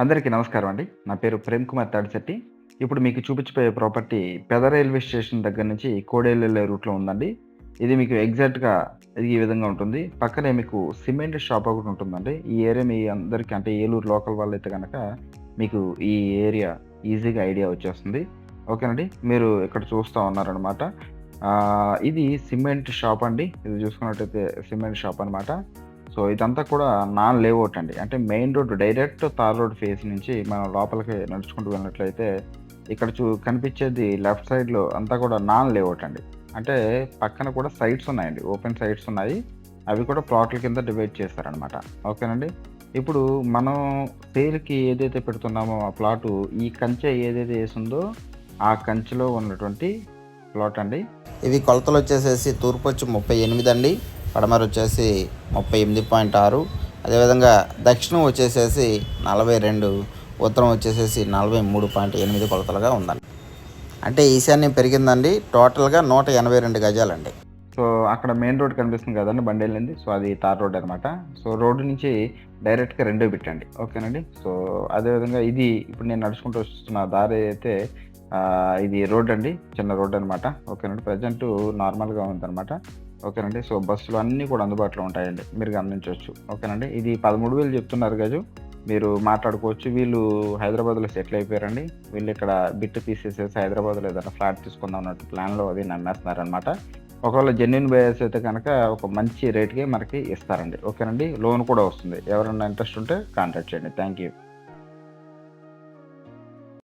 అందరికీ నమస్కారం అండి. నా పేరు ప్రేమ్ కుమార్ తాడిశెట్టి. ఇప్పుడు మీకు చూపించిపోయే ప్రాపర్టీ పెద రైల్వే స్టేషన్ దగ్గర నుంచి కోడేలెళ్ళే రూట్‌లో ఉందండి. ఇది మీకు ఎగ్జాక్ట్‌గా ఈ విధంగా ఉంటుంది. పక్కనే మీకు సిమెంట్ షాప్ ఒకటి ఉంటుందండి. ఈ ఏరియా మీ అందరికీ అంటే ఏలూరు లోకల్ వాళ్ళైతే కనుక మీకు ఈ ఏరియా ఈజీగా ఐడియా వచ్చేస్తుంది. ఓకేనండి. మీరు ఇక్కడ చూస్తా ఉన్నారనమాట. ఇది సిమెంట్ షాప్ అండి. ఇది చూసుకున్నట్టయితే సిమెంట్ షాప్ అనమాట. సో, ఇదంతా కూడా నాన్ లేఅవుట్ అండి. అంటే main road direct tar road face నుంచి మనం లోపలికి నడుచుకుంటూ వెళ్ళినట్లయితే ఇక్కడ చూ కనిపించేది లెఫ్ట్ సైడ్‌లో అంతా కూడా నాన్ లేఅవుట్ అండి. అంటే పక్కన కూడా సైట్స్ ఉన్నాయండి. ఓపెన్ సైట్స్ ఉన్నాయి. అవి కూడా ప్లాట్‌ల కింద డివైడ్ చేశారనమాట. ఓకేనండి. ఇప్పుడు మనం సేల్‌కి ఏదైతే పెడుతున్నామో ఆ ప్లాటు ఈ కంచె ఏదైతే వేసిందో ఆ కంచెలో ఉన్నటువంటి ప్లాట్ అండి. ఇవి కొలతలు వచ్చేసేసి తూర్పు వచ్చి 38 అండి. పడమర వచ్చేసి 38.6 అదేవిధంగా దక్షిణం వచ్చేసేసి 42 ఉత్తరం వచ్చేసేసి 43.8 కొలతలుగా ఉందండి. అంటే ఈశాన్యం పెరిగిందండి. టోటల్‌గా 182 గజాలండి. సో, అక్కడ మెయిన్ రోడ్ కనిపిస్తుంది కదండి బండెళ్ళింది. సో, అది తార్ రోడ్ అనమాట. సో, రోడ్డు నుంచి డైరెక్ట్‌గా రెండో పెట్టండి అండి. ఓకేనండి. సో, అదేవిధంగా ఇది ఇప్పుడు నేను నడుచుకుంటూ వస్తున్న దారి అయితే ఇది రోడ్ అండి. చిన్న రోడ్ అనమాట. ఓకేనండి. ప్రెజెంటు నార్మల్‌గా ఉందన్నమాట ఓకేనండి. సో, బస్సులు అన్నీ కూడా అందుబాటులో ఉంటాయండి. మీరు గమనించవచ్చు ఓకేనండి. ఇది 13,000 చెప్తున్నారు గజు మీరు మాట్లాడుకోవచ్చు. వీళ్ళు హైదరాబాద్‌లో సెటిల్ అయిపోయారండి. వీళ్ళు ఇక్కడ బిట్ తీసేసేసి హైదరాబాద్‌లో ఏదైనా ఫ్లాట్ తీసుకుందాం అన్నట్టు ప్లాన్‌లో అది నమ్మేస్తున్నారనమాట. ఒకవేళ జెన్యున్ బయర్స్ అయితే కనుక ఒక మంచి రేట్‌కే మనకి ఇస్తారండి. ఓకేనండి. లోన్ కూడా వస్తుంది. ఎవరైనా ఇంట్రెస్ట్ ఉంటే కాంటాక్ట్ చేయండి. Thank you.